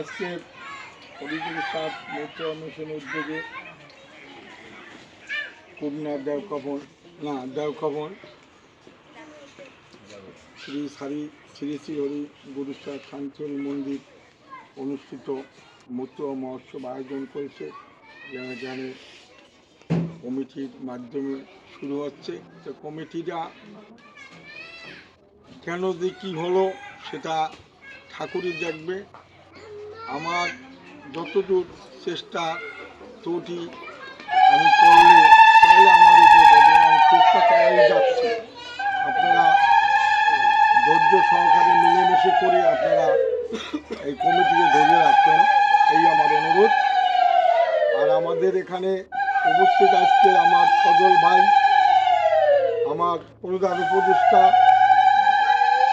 আজকে হরিপুর সাত মোর্চা মিশন উদ্যোগে কুমনা দেওকবন না দেওকবন শ্রী সারি, শ্রী শ্রী হরি গুরুসার শান্তিহরি মন্দির অনুষ্ঠিত মতুয়া মহোৎসব আয়োজন করেছে। যারা জানে কমিটির মাধ্যমে শুরু হচ্ছে। তো কমিটিরা কেন যে কী হলো সেটা ঠাকুরই দেখবে। আমার যতদূর চেষ্টা ত্রুটি আমি করলে তাহলে আমার আমি চেষ্টা চালাই যাচ্ছি। আপনারা ধৈর্য সহকারে মিলেমিশে করে আপনারা এই কমিটিকে ধরে রাখবেন, এই আমার অনুরোধ। আর আমাদের এখানে উপস্থিত আজকে আমার সজল ভাই, আমার প্রধান উপদেষ্টা,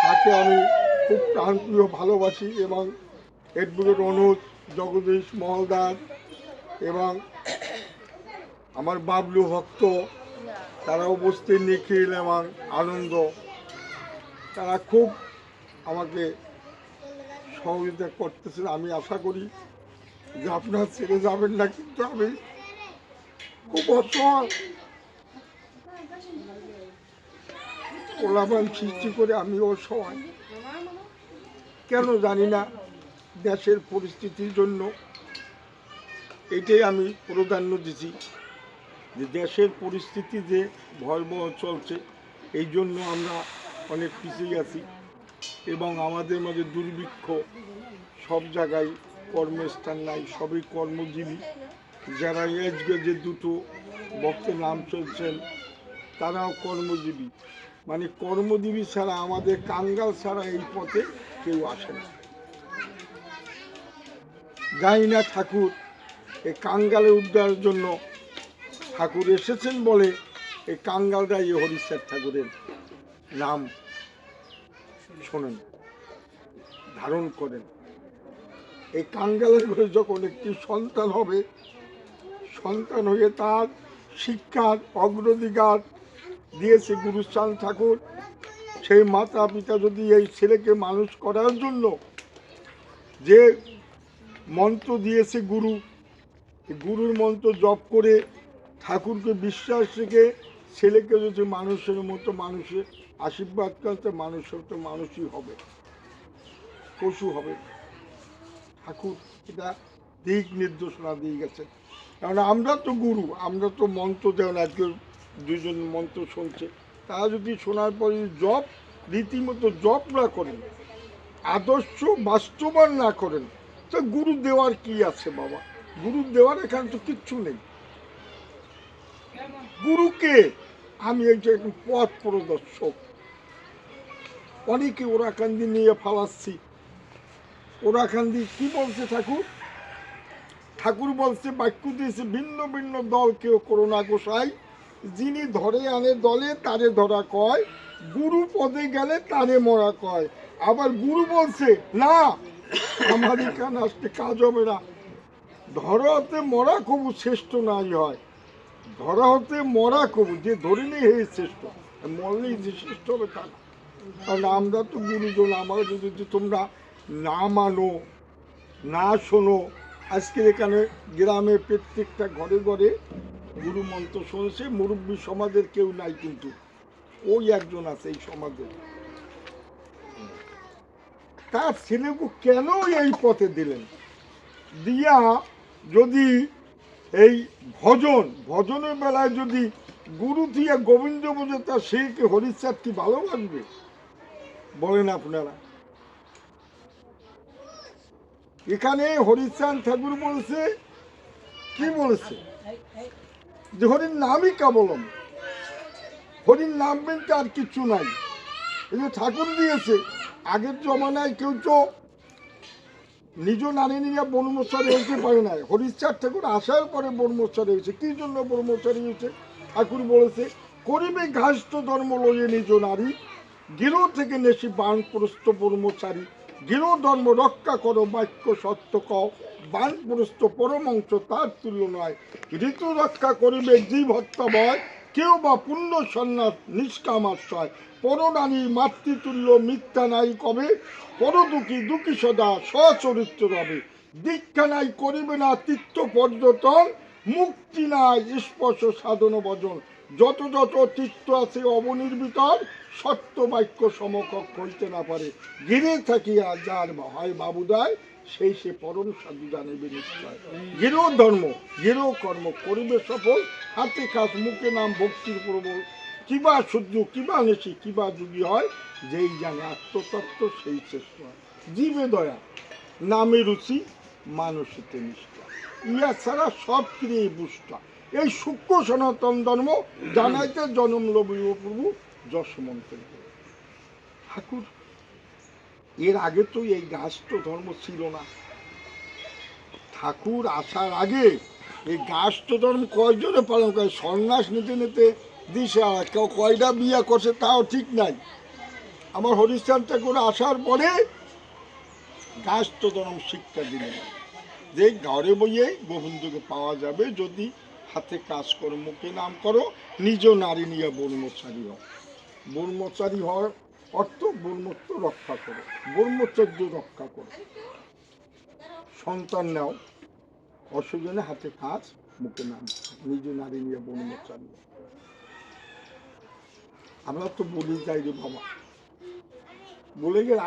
তাকে আমি খুব প্রাণপ্রিয় ভালোবাসি এবং এডভোকেট অনুজ, জগদীশ মহলদার এবং আমার বাবলু ভক্ত, তারা উপস্থিত নিখিল এবং আনন্দ। তারা খুব আমাকে সহযোগিতা করতেছেন, আমি আশা করি যে আপনার ছেড়ে যাবেন না, কিন্তু আমি খুব অসহায় কোলাবান সৃষ্টি করে আমি অসহায় কেন জানি না দেশের পরিস্থিতির জন্য এটাই আমি প্রাধান্য দিছি যে দেশের পরিস্থিতি যে ভয়াবহ চলছে, এই জন্য আমরা অনেক পিছিয়ে আছি এবং আমাদের মাঝে দুর্ভিক্ষ সব জায়গায় কর্মস্থান নাই, সবই কর্মজীবী। যারা আজকে যে দুটো বক্তের নাম চলছেন, তারাও কর্মজীবী। মানে কর্মজীবী ছাড়া, আমাদের কাঙ্গাল ছাড়া এই পথে কেউ আসে না। যাই না ঠাকুর, এই কাঙ্গালে উদ্ধারের জন্য ঠাকুর এসেছেন বলে এই কাঙ্গালরা এই হরিশ্চার ঠাকুরের নাম শোনেন, ধারণ করেন। এই কাঙ্গালের ঘরে যখন একটি সন্তান হবে, সন্তান হয়ে তার শিক্ষার অগ্রাধিকার দিয়েছে গুরুস্থান ঠাকুর। সেই মাতা পিতা যদি এই ছেলেকে মানুষ করার জন্য যে মন্ত্র দিয়েছে গুরু। গুরুর মন্ত্র জপ করে ঠাকুরকে বিশ্বাস রেখে ছেলেকে যদি মানুষের মতো মানুষের আশীর্বাদ করতে মানুষের তো মানুষই হবে, পশু হবে। ঠাকুর এটা দিক নির্দেশনা দিয়ে গেছে কারণ আমরা তো গুরু, আমরা তো মন্ত্র দেন আজকে দুজন মন্ত্র শুনছে। তারা যদি শোনার পরে জপ, রীতিমতো জপ না করেন, আদর্শ বাস্তবায়ন না করেন তো গুরু দেওয়ার কি আছে, বাবা? গুরু দেওয়ার এখানে তো কিচ্ছু নেই। গুরুকে আমি এই যে একজন পথ প্রদর্শক। অনেকে ওরাকান্দি নিয়ে ফালাচ্ছি। ওরাকান্দি কি বলছে ঠাকুর? ঠাকুর বলছে, বাক্য দিয়েছে, ভিন্ন ভিন্ন দল কেউ করোনা গোসাই যিনি ধরে আনে দলে, তারে ধরা কয়। গুরু পদে গেলে তারে মরা কয়। আবার গুরু বলছে, না আমার এখানে আসতে কাজ হবে না ধরা হতে মরা কবু শ্রেষ্ঠ নাই হয়। ধরা হতে মরা কবু, যে ধরে নেই হে শ্রেষ্ঠ। মরলেই যে শ্রেষ্ঠ হবে তা না। কারণ আমরা তো গুরুজন আমার যদি তোমরা না মানো, না শোনো, আজকে এখানে গ্রামে প্রত্যেকটা ঘরে ঘরে গুরু মন্ত্র শুনছে, মুরব্বী সমাজের কেউ নাই কিন্তু। ওই একজন আছে এই সমাজে তার ছেলেকে কেন এই পথে দিলেন? দিয়া যদি এই ভজন, ভজনের বেলায় যদি গুরু দিয়ে গোবিন্দ বোঝে তা সে কি হরিচাঁদ কি ভালোবাসবে? বলেন আপনারা। এখানে হরিচাঁদ ঠাকুর বলছে, কি বলেছে? যে হরির নামই কাবলম। হরির নাম বলতে আর কিচ্ছু নাই। এই যে ঠাকুর দিয়েছে, আগের জমানায় কেউ তো নিজ নারী নিয়ে বনমোচারি হইতে পারে না হরিচাঁদ ঠাকুর আসার পরে বনমোচারি হয়েছে। কি জন্য বনমোচারি হয়েছে? ঠাকুর বলেছে, করিবে ঘাস্ত ধর্ম লইয়ে নিজ নারী, গৃহ থেকে নেশি বানপ্রস্ত ব্রহ্মচারী গৃহ ধর্ম রক্ষা করো, বাক্য সত্য কও। বানপ্রস্ত পরমংশ তার তুল্য নয়। ঋতু রক্ষা করিবে জীব হত্যা ভয় কেউ বা পুণ্য সন্ন্যাস নিষ্কাম আশ্রয় পরনারী মাতৃতুল্য মিথ্যা নাই কবে? পরদুঃখী দুঃখী সদা সচরিত্র রবে। দীক্ষা নাই করিবে না তীর্থ পর্যটন, মুক্তি নাই স্পর্শ সাধন ভজন। যত যত তীর্থ আছে অবনির ভিতর সত্য বাক্য সমকক্ষ হইতে না পারে। গিরে থাকিয়া যার হয় বাবুদায় সেই সে পরম সাধু জানিবে নিশ্চয় গেরো ধর্ম গেরো কর্ম করিবে সফল, হাতে কাজ, মুখে নাম, ভক্তির প্রবল। কিবা সূর্য কিবা নেশি, কিবা যুগী হয়, যেই জানে আত্মতত্ত্ব, সেই শ্রেষ্ঠ হয়। জীবে দয়া, নামে রুচি, মানুষেতে নিষ্ঠা। ইয়া ছাড়া সব ক্রিয়ে বুষ্টা এই সূক্ষ্ম সনাতন ধর্ম জানাইতে জনম লবিব প্রভু যশমন্ত্র ঠাকুর এর আগে তো এই গাছ ধর্ম ছিল না। ঠাকুর আসার আগে এই গাছ ধর্ম কয়জনে পালন করে? সন্ন্যাস নিতে নিতে দিশা কেউ কয়টা বিয়া করছে তাও ঠিক নাই। আমার হরিশ্চান ঠাকুর আসার পরে গাছ ধর্ম শিক্ষা দিলেন যে ঘরে বইয়ে গোবিন্দকে পাওয়া যাবে যদি হাতে কাজ করো মুখে নাম করো, নিজ নারী নিয়ে বর্মচারী হও। বর্মচারী হওয়ার অর্থ ব্রহ্মত্ব রক্ষা করো ব্রহ্মচর্য রক্ষা করো সন্তান নাও, অসুজনে হাতে কাজ, মুখে নাম, নিজ নারী নিয়ে ব্রহ্মচারী। আমরা তো বলি যাই রে বাবা বলে গেলে